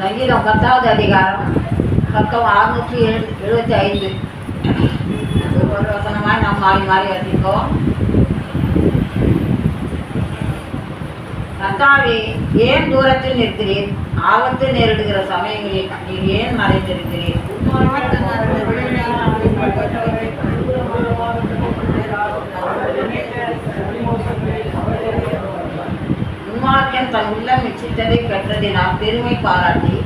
சங்கீதம் பத்தாவது அதிகாரம் பக்கம் அறுநூற்றி எழு எழுபத்தி ஐந்து. ஒரு வசனமாக நாம் மாறி மாறி வச்சிருக்கோம் கர்த்தாவே ஏன் தூரத்தில் நிற்கிறீர்? ஆபத்து நேரிடுகிற சமயங்களில் நீர் ஏன் மறைந்திருக்கிறீர்? உன்மார்க்கன் தன் உள்ளம் இச்சித்ததை பெற்றதினால் பெருமை பாராட்டி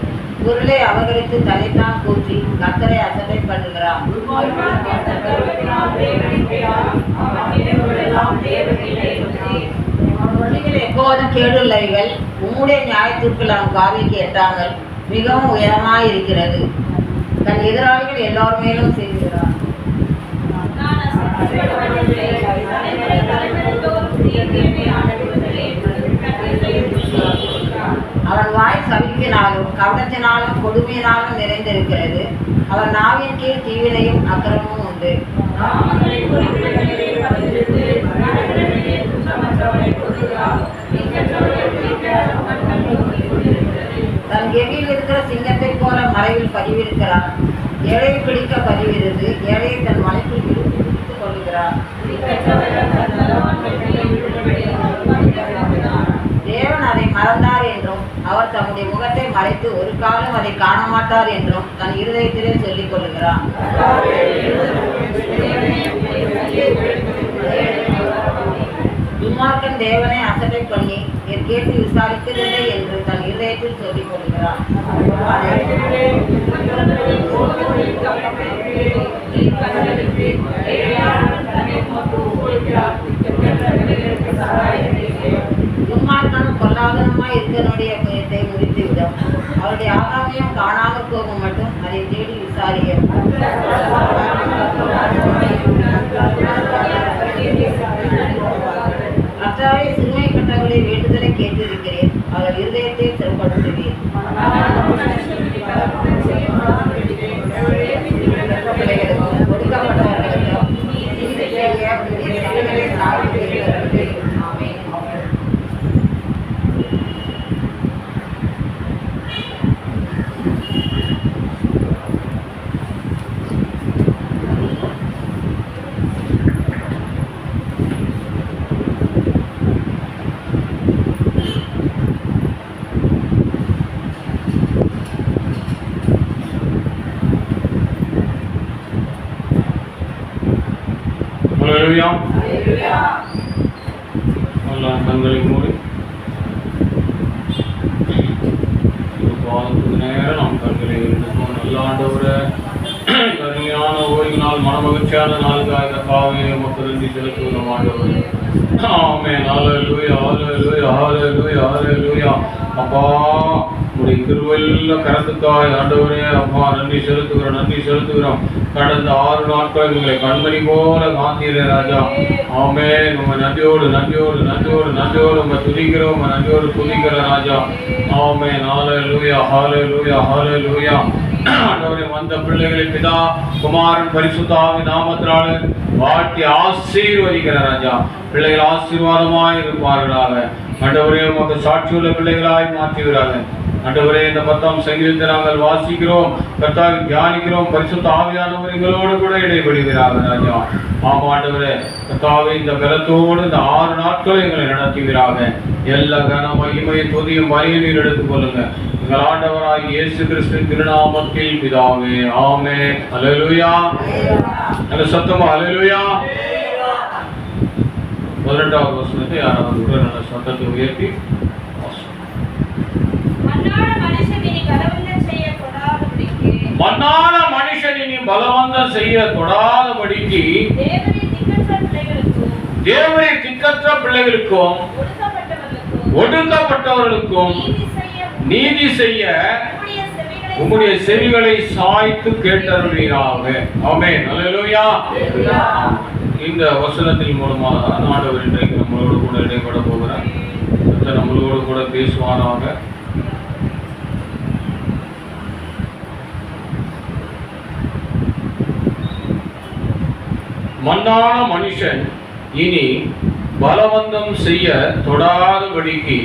பொருளை அவகரித்து தன்னைத்தான் கூற்றி கத்தரை அசட்டை பண்ணுகிறான். எப்போதும் கேடுள்ளவைகள் உம்முடைய நியாயத்திற்குள் அவன் பார்வைக்கு எட்டாங்கள் மிகவும் உயரமாய் இருக்கிறது தன் எதிராளிகள் எல்லோர் மேலும் செய்கிறான் அவன் வாய் சவிக்கினாலும் கவனத்தினாலும் கொடுமையினாலும் நிறைந்திருக்கிறது. அவன் நாவின் கீழ் தீவினையும் அக்கிரமும் உண்டு. தன் கெவியில் இருக்கிற சிங்கத்தைப் போல மறைவில் பதிவிருக்கிறான். ஏழையை பிடிக்க பதிவிருந்து ஏழையை தன் மலைக்குள் பிடித்துக் கொள்கிறான் தேவன் அதை மறந்தார் என்றும் அவர் தம்முடைய முகத்தை மறைத்து ஒரு காலம் அதை காண மாட்டார் என்றும் தன் இருதயத்திலே சொல்லிக் கொள்கிறான் துன்மார்க்கன் தேவனை அசட்டை பண்ணி என் கேட்டு விசாரிக்கவில்லை என்று தன் இருதயத்தில் சொல்லி விசாரியும் கர்த்தாவே சிறுமைப்பட்டவர்களை வேண்டுதலை கேட்டிருக்கிறேன். அவர் இருதயத்தை சிறப்படுத்துவீர் பெற்ற பிள்ளைகளுக்கும் ஒடுக்கப்பட்டவர்களுக்கும் நீதி செய்ய உம்முடைய செயல்களை சாதித்தீர்கள். ஆமென். நல்லா கண்களை மூடி. பாதத்துக்கு நேரம் நாம் கண்களை எடுப்போம் நல்ல ஆண்டவரே கருமையான ஓய்வினால் மனமகிழ்ச்சியான நாளுக்காக இந்த காவியை நமக்கு நன்றி செலுத்துகிறோம் ஆண்டவரே ஆமென். ஆறு ஆறு ஆறு ஹalleluya. அப்பா உடைய திருவல்ல கரத்துக்காய் ஆண்டவரே அம்மா நன்றி செலுத்துகிறோம் நன்றி செலுத்துகிறோம். கடந்த ஆறு நாட்கள் எங்களை கண்மணி போல காந்தீரே ராஜா. ஆமே நம்ம நன்றியோடு நன்றியோடு நன்றியோடு நன்றியோடு நம்ம துதிக்கிறோம் உங்க நன்றியோடு துதிக்கிற ராஜா. ஆமே நாலே லூயா ஹாலே லூயா ஹாலே லூயா ஆண்டவரே வந்த பிள்ளைகளை பிதா குமாரன் பரிசுத்தாவி நாமத்தினால வாழ்த்தி ஆசீர்வதிக்கிற ராஜா. பிள்ளைகள் ஆசீர்வாதமாய் இருப்பார்களாக. ஆண்டவரே உமக்கு சாட்சியுள்ள பிள்ளைகளாய் மாற்றுகிறார்கள். ஆண்டவரே இந்த பத்தாம் சங்கீதத்தை நாங்கள் வாசிக்கிறோம் கர்த்தாவை தியானிக்கிறோம் பரிசுத்த ஆவியானவர் எங்களோடு கூட இடைபடுகிறார்கள் ராஜா. ஆமா ஆண்டவரே கர்த்தாவை இந்த பலத்தோடு இந்த ஆறு நாட்கள் எங்களை நடத்துகிறாங்க எல்லா கன மகிமையை துதியும் வரையை நீர் எடுத்துக் கொள்ளுங்க. எங்கள் ஆண்டவராக இயேசு கிறிஸ்து திருநாமத்தில் பிதாவே ஆமே. அலலுயா நல்ல சத்தமா அலலுயா பதினெட்டாவது வசனத்தை யாராவது கூட நல்ல சத்தத்தை உயர்த்தி மனுஷன் இனி பலவந்தம் செய்ய தொடாதபடிக்கு தேவனை திக்கற்ற பிள்ளைகளுக்கும் ஒடுக்கப்பட்டவர்களுக்கும் நீதி செய்ய உம்முடைய செவிகளை சாய்த்து கேட்டருளீராக. ஆமென். அல்லேலூயா. இந்த வசனத்தின் மூலமாக ஆண்டவர் இன்றைக்கு நம்மளோடு கூட இடைப்பட போகிறார். நம்மளோடு கூட பேசுவாராக. மண்ணான மனுஷன் இனி பலவந்தம் செய்ய தொடாதபடிக்கு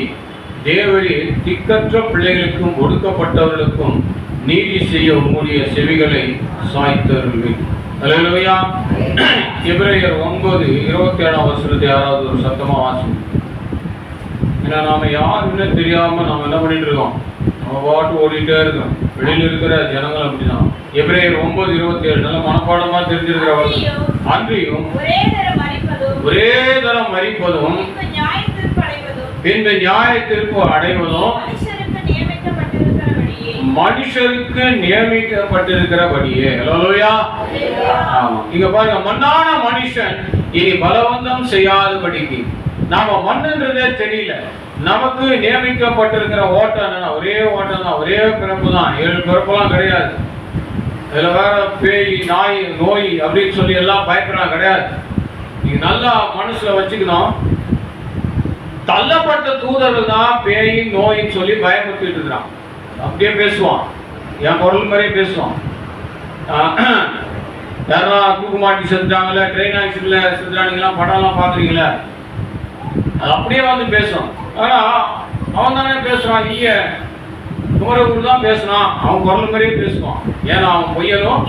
தேவரே திக்கற்ற பிள்ளைகளுக்கும் ஒடுக்கப்பட்டவர்களுக்கும் நீதி செய்ய உங்களுடைய செவிகளை சாய்த்தருள்வேன் அல்லேலூயா. எபிரேயர் ஒன்பது இருபத்தி ஏழாம் வருஷத்து யாராவது ஒரு சத்தமா ஆசை ஏன்னா நாம யாருன்னு தெரியாம நாம என்ன பண்ணிட்டு இருக்கோம்? நம்ம பாட்டு ஓடிட்டே இருக்கோம். வெளியில இருக்கிற ஜனங்கள் அப்படிதான். எபிரேயர் ஒன்பது இருபத்தி ஏழு நல்ல மனப்பாடமா தெரிஞ்சிருக்கிற வசனம். அன்றியும் ஒரே தரம் மறிப்பதும் பின்பு பின்பு நியாயத்திற்கு அடைவதும் மனுஷருக்கு நியமிக்கப்பட்டிருக்கிறபடியே. ஆமா. இங்க பாருங்க மண்ணான மனுஷன் இனி பலவந்தம் செய்யாதபடிக்கு. நாம மண்ணுன்றதே தெரியல. நமக்கு நியமிக்கப்பட்டிருக்கிற ஓட்டம் என்னன்னா ஒரே ஓட்டம் தான் ஒரே பிறப்பு தான். ஏழு பிறப்புலாம் கிடையாது. இதுல வேற பேய் நாய் நோய் அப்படின்னு சொல்லி எல்லாம் பயப்படுறாங்க கிடையாது. நீங்க நல்லா மனசுல வச்சுக்கணும். தள்ளப்பட்ட தூதர்கள் தான் பேய் நோயின்னு சொல்லி பயமுறுத்திட்டு இருக்கிறான். அப்படியே பேசுவான். என் குரல் மாதிரியே பேசுவான். யாரா தூக்குமாட்டி மாட்டி ட்ரெயின் ஆக்சிடென்ட்ல செஞ்சானுங்களா படம்லாம் பார்க்குறீங்களே? அது அப்படியே வந்து பேசுவான். ஆனா அவன் தானே பேசுறான் நீங்க குமரகுரு தான் பேசுனான். அவன் குரல் மாதிரியே பேசுவான். ஏன்னா அவன் பொய்யனும்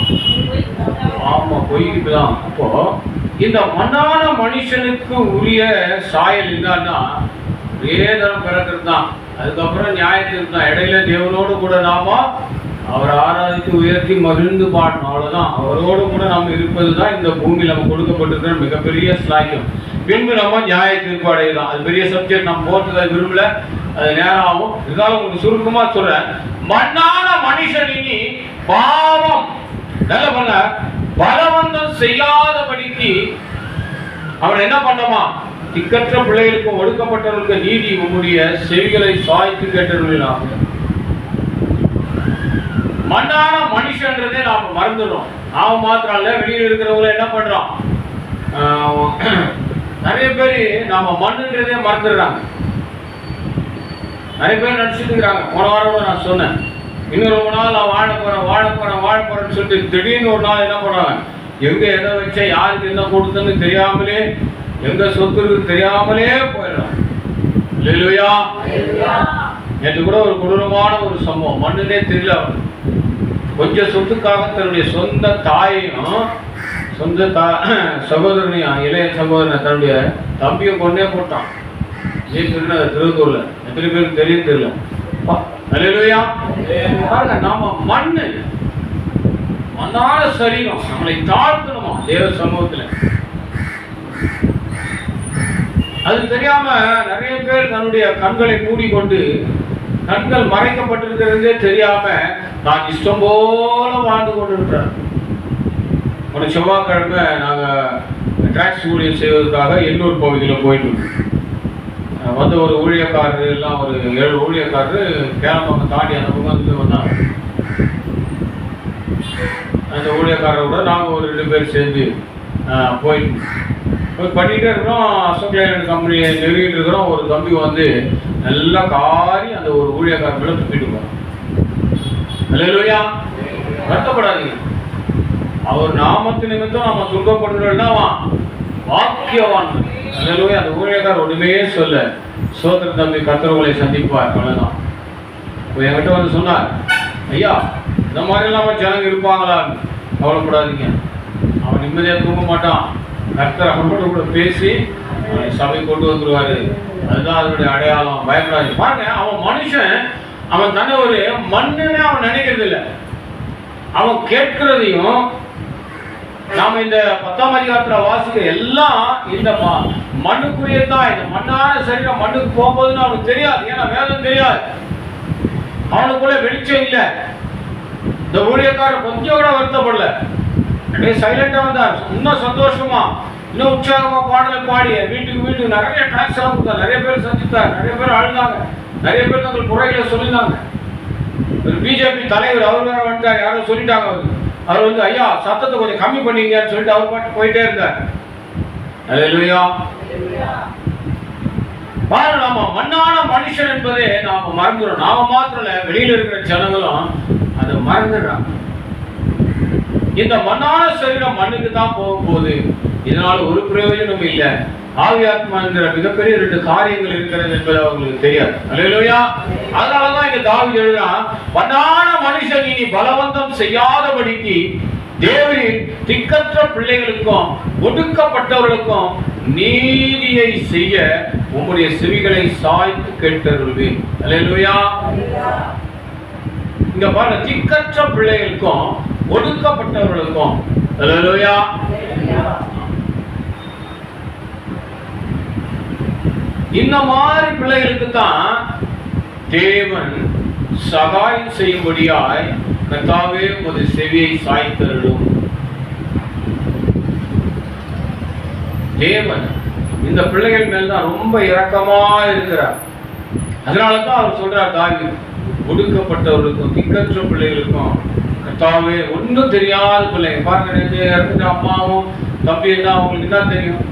ஆமா பொய்க்கு தான் அப்போ இந்த மண்ணான மனுஷனுக்கு உரிய சாயல் என்னன்னா ஒரே தரம் பிறக்கிறது தான் அதுக்கப்புறம் நியாயத்திற்கு தான் இடையில தேவனோடு கூட நாம அவரை ஆராதித்து உயர்த்தி மகிழ்ந்து பாடணும் அவ்வளோதான் அவரோடு கூட நம்ம இருப்பது தான் இந்த பூமியில் நம்ம கொடுக்கப்பட்டிருக்கிற மிகப்பெரிய ஸ்லாக்கியம் பின்பு நம்ம நியாய தீர்ப்பு அடையலாம் அது பெரிய சப்ஜெக்ட் நம்ம போறதுக்கு விரும்பல. அது நேரம் ஆகும் இருந்தாலும் உங்களுக்கு சுருக்கமாக சொல்கிறேன் மண்ணான மனுஷன் இனி பாவம். நல்ல பண்ண. பலவந்தம் செய்யாதபடிக்கு அவன் என்ன பண்ணமா? திக்கற்ற பிள்ளைகளுக்கும் ஒடுக்கப்பட்டவர்களுக்கு நீதி உங்களுடைய செவிகளை சாய்த்து கேட்டவர்களாக மண்ணான மனுஷன்றதே நாம மறந்துடும் நாம மாத்திரம் இல்ல வெளியில இருக்கிறவங்க என்ன பண்றோம்? நிறைய பேர் நாம மண்ணுன்றதே மறந்துடுறாங்க. நிறைய பேர் நடிச்சுட்டு இருக்கிறாங்க. போன வாரம் நான் சொன்னேன். இன்னும் ரொம்ப நாள் நான் வாழ போறேன் வாழ போறேன் வாழ போறேன்னு சொல்லிட்டு திடீர்னு ஒரு நாள் என்ன பண்றாங்க? எங்க எதை வச்சா யாருக்கு என்ன கொடுத்தன்னு தெரியாமலே எங்க சொத்து இருக்குன்னு தெரியாமலே போயிடலாம் இல்லையா நேற்று கூட ஒரு கொடூரமான ஒரு சம்பவம். மண்ணுனே தெரியல அவனுக்கு. கொஞ்சம் சொத்துக்காக தன்னுடைய சொந்த தாயையும் சொந்த தா சகோதரனையும் இளைய சகோதரனை தன்னுடைய தம்பியும் கொண்டே போட்டான். நீ திருநகர் திருவத்தூர்ல எத்தனை பேருக்கு தெரியும் தெரியல. அலையிலையா பாருங்க நாம மண்ணு. மண்ணால சரீரம். நம்மளை தாழ்த்தணுமா? தேவ சமூகத்துல. அது தெரியாம நிறைய பேர் தன்னுடைய கண்களை மூடிக்கொண்டு கண்கள் மறைக்கப்பட்டிருக்கிறதே தெரியாம நான் இஷ்டம் போல வாழ்ந்து கொண்டிருக்கிறேன். ஒரு செவ்வாய்க்கிழமை நாங்க டிராக்ஸ் ஊழியர் செய்வதற்காக எண்ணூர் பகுதியில் போயிட்டு இருக்கோம் வந்து ஒரு ஊழியக்காரர் எல்லாம் ஒரு ஏழு ஊழியக்காரர் கேரளம் தாண்டி அந்த பக்கம் வந்து வந்தாங்க. அந்த ஊழியக்காரரோட நாங்கள் ஒரு ரெண்டு பேர் சேர்ந்து போயிட்டு பண்ணிகிட்டே இருக்கிறோம் அசோக் லேலண்ட் கம்பெனி நெருங்கிட்டு இருக்கிறோம். ஒரு தம்பி வந்து நல்லா காரி அந்த ஒரு ஊழியக்காரர் மேலே துப்பிட்டு போகிறோம் வருத்தப்படாதீங்க. அவர் நாமத்து நிமித்தம் நம்ம துன்பப்படுறோம்னா வாக்கியவான் அல்லையா அந்த ஊழியக்காரர் ஒண்ணுமே சொல்ல. சோதர தம்பி கத்திரவங்களை சந்திப்பார். அவ்வளவுதான். இப்போ என்கிட்ட வந்து சொன்னார் ஐயா இந்த மாதிரி இல்லாமல் ஜனங்க இருப்பாங்களான்னு கவலைப்படாதீங்க. அவன் நிம்மதியாக தூங்க மாட்டான். கர்த்தர் அவனோட கூட பேசி சபை கொண்டு வந்துருவாரு. அதுதான் அதனுடைய அடையாளம். பயப்படாது பாருங்க அவன் மனுஷன் அவன் தன்னை ஒரு மண்ணுன்னு அவன் நினைக்கிறது இல்லை. அவன் கேட்கிறதையும் நாம இந்த பத்தாம் அதிகாரத்துல வாசிக்கிற எல்லாம் இந்த ம- மண்ணுக்குரிய தான். இந்த மண்ணான சரீரம் மண்ணுக்கு போகும்போதுன்னு அவனுக்கு தெரியாது. ஏன்னா வேதம் தெரியாது. அவனுக்குள்ள வெளிச்சம் இல்லை. இந்த ஊழியக்காரன் கொஞ்சம் கூட வருத்தப்படல. நீ சைலண்டாக வந்தார் இன்னும் சந்தோஷமா இன்னும் உற்சாகமா பாடலை பாடி வீட்டுக்கு வீட்டுக்கு நிறைய டாக்ஸ் எல்லாம் கொடுத்தார். நிறைய பேர் சந்தித்தார். நிறைய பேர் அழுதாங்க நிறைய பேர் தங்கள் குறைகளை சொல்லியிருந்தாங்க ஒரு பிஜேபி தலைவர் அவர் வேற வந்துட்டார். யாரும் சொல்லிட்டாங்க அவர். அவர் வந்து ஐயா சத்தத்தை கொஞ்சம் கம்மி பண்ணீங்கன்னு சொல்லிட்டு அவர் பாட்டு போயிட்டே இருந்தார். அல்லேலூயா பாரு நாம மண்ணான மனுஷன் என்பதே நாம மறந்துடும் நாம மாத்திரம் வெளியில இருக்கிற ஜனங்களும் அதை மறந்துடுறாங்க. இந்த மண்ணான சரீரம் மண்ணுக்கு தான் போக போகுது இதனால ஒரு பிரயோஜனம் இல்லை. ஆவியாத்மா என்கிற மிகப்பெரிய ரெண்டு காரியங்கள் இருக்கிறது என்பது அவங்களுக்கு தெரியாது. அல்லையா அதனாலதான் இங்க தாவி எழுதுறான் மண்ணான மனுஷன் இனி பலவந்தம் செய்யாதபடிக்கு தேவரின் திக்கற்ற பிள்ளைகளுக்கும் ஒடுக்கப்பட்டவர்களுக்கும் நீதியை செய்ய உம்முடைய செவிகளை சாய்த்து கேட்டருள்வேன். அல்லையா இங்க பாருங்க திக்கற்ற பிள்ளைகளுக்கும் ஒடுக்கப்பட்டவர்களுக்கும். இந்த மாதிரி பிள்ளைகளுக்கு தான் தேவன் சகாயம் செய்யும்படியாய் கத்தாவே உமது செவியை சாய்த்தருளும். தேவன் இந்த பிள்ளைகள் மேல் தான் ரொம்ப இரக்கமா இருக்கிறார். அதனால தான் அவர் சொல்றார் தாவி ஒடுக்கப்பட்டவர்களுக்கும் திக்கற்ற பிள்ளைகளுக்கும் கர்த்தாவே ஒன்றும் தெரியாத பிள்ளைங்க பாருங்க ரெண்டு இறந்துட்டு அம்மாவும் தம்பி தான் அவங்களுக்கு என்ன தெரியும்?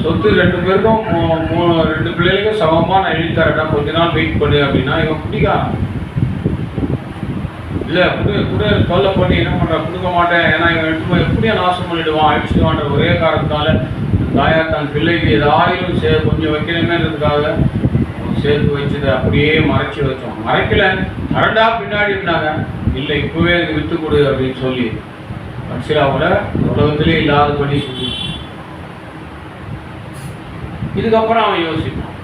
சொத்து ரெண்டு பேருக்கும் மூணு ரெண்டு பிள்ளைகளுக்கும் சமமாக நான் எழுதி தரேன்டா. கொஞ்ச நாள் வெயிட் பண்ணு அப்படின்னா இவன் பிடிக்கா இல்லை குடு குடு தொல்லை பண்ணி என்ன பண்ற? கொடுக்க மாட்டேன். ஏன்னா இவன் எடுத்து எப்படியா நாசம் பண்ணிடுவான்? அழிச்சுடுவான்ற ஒரே காரணத்தால தாயார் தன் பிள்ளைக்கு ஏதாயிலும் சே கொஞ்சம் வைக்கணுமேன்றதுக்காக சேர்த்து வச்சதை அப்படியே மறைச்சு வச்சோம். மறைக்கல. அரண்டா பின்னாடி இருந்தாங்க. இல்லை இப்பவே எனக்கு விட்டு கொடு அப்படின்னு சொல்லி. கடைசியில் அவங்கள உலகத்திலே இல்லாதபடி சொல்லி. இதுக்கப்புறம் அவன் யோசிப்பான்.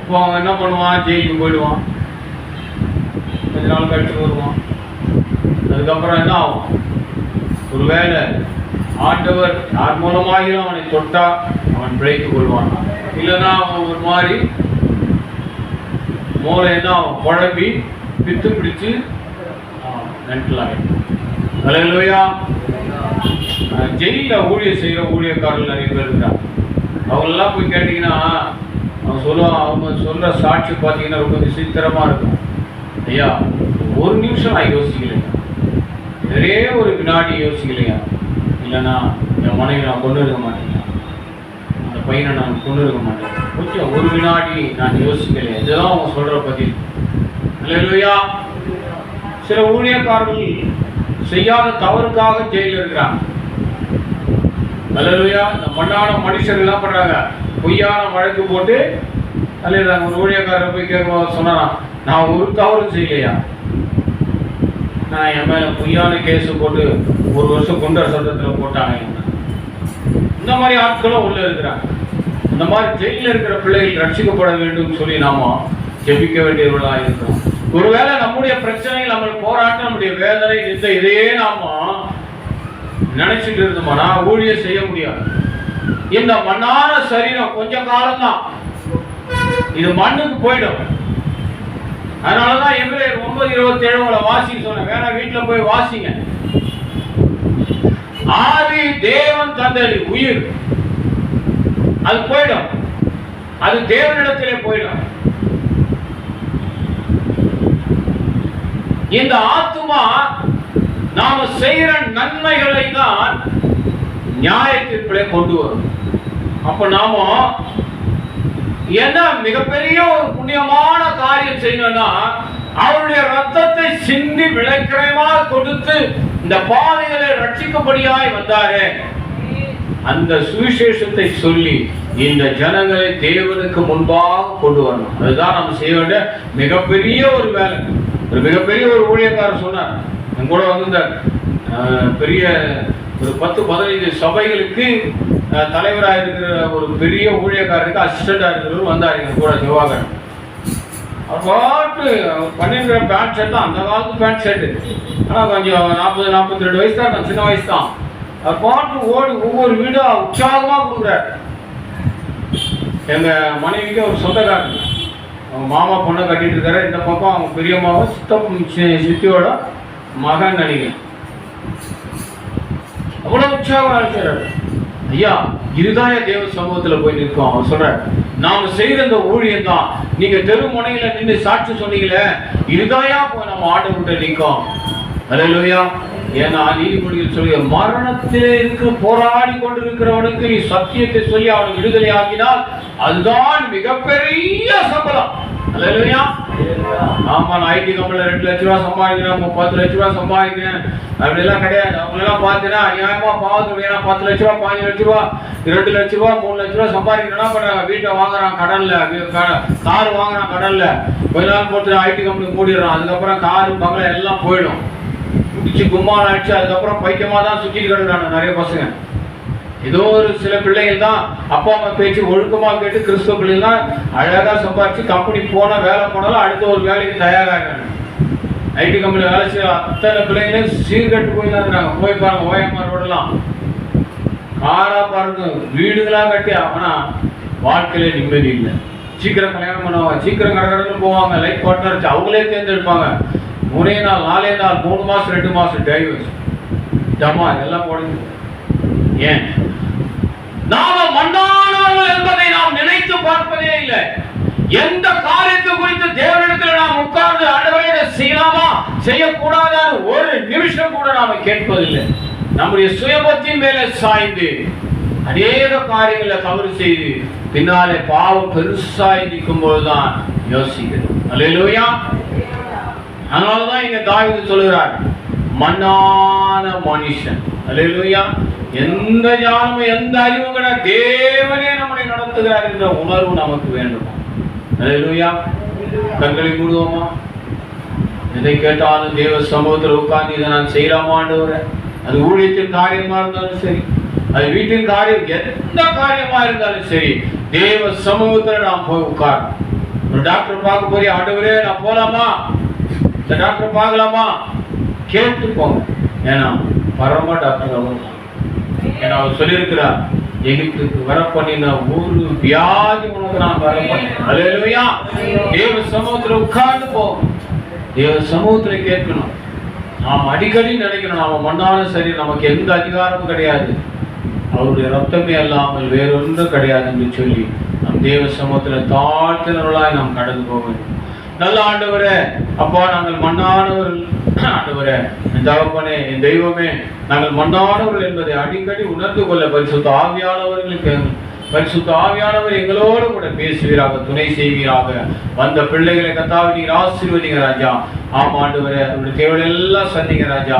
இப்போ அவன் என்ன பண்ணுவான்? ஜெயிலுக்கு போயிடுவான். கொஞ்ச நாள் கழிச்சு வருவான். அதுக்கப்புறம் என்ன ஆகும்? ஒருவேளை ஆண்டவர் யார் மூலமாகிலும் அவனை தொட்டா அவன் பிழைத்துக் கொள்வான். இல்லைன்னா அவன் ஒரு மாதிரி மூளை என்ன குழம்பி பித்து பிடிச்சு மென்டல் ஆகிடும் அலையிலோயா. ஜெயிலில் ஊழியர் செய்கிற ஊழியக்காரர்கள் நிறைய பேர் இருக்காங்க. அவங்களெல்லாம் போய் கேட்டிங்கன்னா அவன் சொல்லுவான் அவங்க சொல்கிற சாட்சி பார்த்தீங்கன்னா ரொம்ப விசித்திரமாக இருக்கும். ஐயா ஒரு நிமிஷம் நான் யோசிக்கலையா? நிறைய ஒரு வினாடி யோசிக்கலையா? இல்லைன்னா என் மனைவி நான் கொண்டு இருக்க மாட்டேங்க அந்த பையனை நான் கொண்டு இருக்க மாட்டேன். கொஞ்சம் ஒரு வினாடி நான் யோசிக்கல இதுதான் அவங்க சொல்ற பதில். இல்லையா சில ஊழியக்காரர்கள் செய்யாத தவறுக்காக ஜெயில இருக்கிறாங்க. அல்லையா இந்த மண்ணான மனுஷர்கள் எல்லாம் பண்றாங்க? பொய்யான வழக்கு போட்டு அல்லையா ஒரு ஊழியக்காரர் போய் கேட்கும் சொன்னாராம் நான் ஒரு தவறு செய்யலையா? நான் என் மேல பொய்யான கேஸ் போட்டு ஒரு வருஷம் குண்டர் சட்டத்தில் போட்டாங்க இந்த மாதிரி ஆட்களும் உள்ள இருக்கிறாங்க. இந்த மாதிரி ஜெயிலில் இருக்கிற பிள்ளைகள் ரட்சிக்கப்பட வேண்டும் சொல்லி நாம ஜெபிக்க வேண்டியவர்களாக இருக்கிறோம். ஒருவேளை நம்முடைய பிரச்சனைகள் நம்ம போராட்டம் நம்முடைய வேதனை இந்த இதையே நாம நினைச்சிட்டு இருந்தோம்னா ஊழியம் செய்ய முடியாது. இந்த மண்ணான சரீரம் கொஞ்ச காலம்தான். இது மண்ணுக்கு போயிடும். அதனாலதான் எபிரேயர் ஒன்பது இருபத்தி ஏழு உங்களை வாசிக்க சொன்னேன். வேணா வீட்டுல போய் வாசிங்க. ஆவி தேவன் தந்தது உயிர். அது போயிடும். அது தேவனிடத்திலே போயிடும். இந்த ஆத்துமா நாம செய்யற நன்மைகளை தான் நியாயத்திற்குள்ளே கொண்டு வரும். அப்ப நாம என்ன மிகப்பெரிய ஒரு புண்ணியமான காரியம் செய்யணும்னா அவருடைய ரத்தத்தை சிந்தி விளக்கிரமாக கொடுத்து இந்த பாதைகளை ரட்சிக்கும்படியாய் வந்தாரே. அந்த சுவிசேஷத்தை சொல்லி இந்த ஜனங்களை தேவனுக்கு முன்பாக கொண்டு வரணும். அதுதான் நம்ம செய்ய வேண்டிய மிகப்பெரிய ஒரு வேலை. ஒரு மிகப்பெரிய ஒரு ஊழியக்காரர் சொன்னார். என் கூட வந்து இந்த பெரிய ஒரு பத்து பதினைந்து சபைகளுக்கு தலைவராக இருக்கிற ஒரு பெரிய ஊழியக்காரருக்கு அசிஸ்டண்டாக இருக்கிறவர் வந்தார் எங்கள் கூட திவாகரன் அவர் பாட்டு பண்ணிருக்கிற பேண்ட் ஷர்ட் தான். அந்த காலத்து பேண்ட் ஷர்ட்டு ஆனால் கொஞ்சம் நாற்பது நாற்பத்தி ரெண்டு வயசு தான். சின்ன வயசு தான். பாட்டு ஓடி ஒவ்வொரு வீடும் உற்சாகமாக கொடுக்குறாரு. எங்கள் மனைவிக்கு ஒரு சொந்தக்காரங்க அவங்க மாமா பொண்ணை கட்டிட்டு இருக்காரு. இந்த பக்கம் அவங்க பெரியம்மாவும் சித்தம் சி- சித்தியோட மகன் நடிகை. அவ்வளோ உற்சாகம் இருக்கிறாரு ஐயா இதுதான் தேவ சமூகத்தில் போய் நிற்கும் அவர் சொல்றாரு நாம் செய்த இந்த ஊழியம் தான். நீங்க தெரு முனையில நின்று சாட்சி சொன்னீங்களே இதுதான் போய் நம்ம ஆண்டு நிற்கும் அல்லையா ஏன்னா நீதிமொழியில் சொல்லி மரணத்திலே இருக்க போராடி கொண்டிருக்கிறவனுக்கு நீ சத்தியத்தை சொல்லி அவனை விடுதலை ஆக்கினால் அதுதான் மிகப்பெரிய சம்பளம். இல்லையா ஆமா நான் ஐடி கம்பெனில ரெண்டு லட்ச ரூபா சம்பாதிக்கிறேன் பத்து லட்ச ரூபா சம்பாதிக்கிறேன். அப்படி எல்லாம் கிடையாது. அவங்க எல்லாம் பார்த்தீங்கன்னா அநியாயமா பாவத்து ஏன்னா பத்து லட்ச ரூபா பாஞ்சு லட்ச ரூபா ரெண்டு லட்ச ரூபா மூணு லட்ச ரூபா சம்பாதிக்கிறேன்னா வீட்டை வாங்குறான் கடன்ல. கார் வாங்குறான் கடன்ல. கொஞ்ச நாள் பொறுத்து ஐடி கம்பெனி மூடிடுறான். அதுக்கப்புறம் காரு பங்களா எல்லாம் போயிடும். சுற்றி கும்மால் ஆயிடுச்சு அதுக்கப்புறம் பைத்தியமாக தான் சுற்றிட்டு கிடந்தாங்க நிறைய பசங்க. ஏதோ ஒரு சில பிள்ளைகள் தான் அப்பா அம்மா பேச்சு ஒழுக்கமாக கேட்டு கிறிஸ்துவ பிள்ளைகள் தான் அழகாக சம்பாதிச்சு கம்பெனி போனால் வேலை போனாலும் அடுத்த ஒரு வேலைக்கு தயாராகிறாங்க ஐடி கம்பெனியில் வேலை செய்ய அத்தனை பிள்ளைங்களும் சீர்கட்டு போய் தான் இருக்கிறாங்க. போய் பாருங்க ஓஎம்ஆர் ரோடெல்லாம். காரா பாருங்க வீடுகளாக கட்டி ஆனால் வாழ்க்கையில நிம்மதி இல்லை. சீக்கிரம் கல்யாணம் பண்ணுவாங்க சீக்கிரம் கடற்கடலும் போவாங்க லைஃப் பார்ட்னர் அவங்களே தேர்ந்தெடுப்பாங்க. மூணே நாள் நாலே நாள் மூணு மாசம் ரெண்டு மாசம் டைவர்ஸ் ஜமா எல்லாம் போடுங்க. ஏன்? நாம மண்ணானவர்கள் என்பதை நாம் நினைத்து பார்ப்பதே இல்லை. எந்த காரியத்தை குறித்து தேவனிடத்தில் நாம் உட்கார்ந்து ஆண்டவரே செய்யலாமா செய்யக்கூடாதான்னு ஒரு நிமிஷம் கூட நாம கேட்பதில்லை. நம்முடைய சுயபத்தின் மேலே சாய்ந்து அநேக காரியங்களை தவறு செய்து பின்னாலே பாவம் பெருசாய் நிற்கும் போதுதான் யோசிக்கிறது அல்லேலூயா. அதனாலதான் இங்க தாவிது சொல்லுகிறார் மண்ணான மனுஷன். அல்லேலூயா. எந்த ஞானமும் எந்த அறிவும் கிடையாது தேவனே நம்மளை நடத்துகிறார் என்ற உணர்வு நமக்கு வேண்டும்? அல்லேலூயா. கண்களை மூடுவோமா? எதை கேட்டாலும் தேவ சமூகத்தில் உட்கார்ந்து இதை நான் செய்யலாமான்னு அது ஊழியத்தின் காரியமா இருந்தாலும் சரி அது வீட்டின் காரியம் எந்த காரியமா இருந்தாலும் சரி தேவ சமூகத்தில் நாம் போய் உட்காரணும். ஒரு டாக்டர் பார்க்க போறியா ஆண்டவரே நான் போலாமா? இந்த டாக்டர் பார்க்கலாமா? கேட்டு போங்க ஏன்னா பரம டாக்டர் அவர் தான். ஏன்னா அவர் சொல்லியிருக்கிறார் எகிப்துக்கு வர பண்ணின ஒரு வியாதி உனக்கு நான் வர பண்ணேன் தேவ சமூகத்துல உட்கார்ந்து போ. தேவ சமூகத்துல கேட்கணும். நாம் அடிக்கடி நினைக்கணும் நாம மண்ணான சரி நமக்கு எந்த அதிகாரமும் கிடையாது. அவருடைய ரத்தமே அல்லாமல் வேறொன்றும் கிடையாது என்று சொல்லி நம் தேவ சமூகத்துல தாழ்த்தினர்களாய் நாம் கடந்து போக வேண்டும். நல்ல ஆண்டவரே. அப்பா நாங்கள் மண்ணானவர்கள். ஆண்டவரே என் தகப்பனே என் தெய்வமே நாங்கள் மண்ணானவர்கள் என்பதை அடிக்கடி உணர்ந்து கொள்ள பரிசுத்த ஆவியானவர்களுக்கு பரிசுத்த ஆவியானவர் எங்களோடு கூட பேசுவீராக துணை செய்வீராக. வந்த பிள்ளைகளை கத்தாவி நீர் ஆசீர்வதிங்க ராஜா. ஆம் வர அவருடைய தேவையெல்லாம் சந்திங்க ராஜா.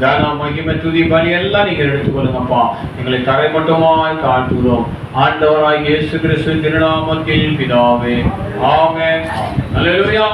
கன மகிமை துதி பலி எல்லாம் நீங்க எடுத்துக்கொள்ளுங்கப்பா எங்களை தரை மட்டுமாய் காட்டுகிறோம் ஆண்டவராய் இயேசு கிறிஸ்து திருநாமத்தில் பிதாவே. ஆமே அல்லேலூயா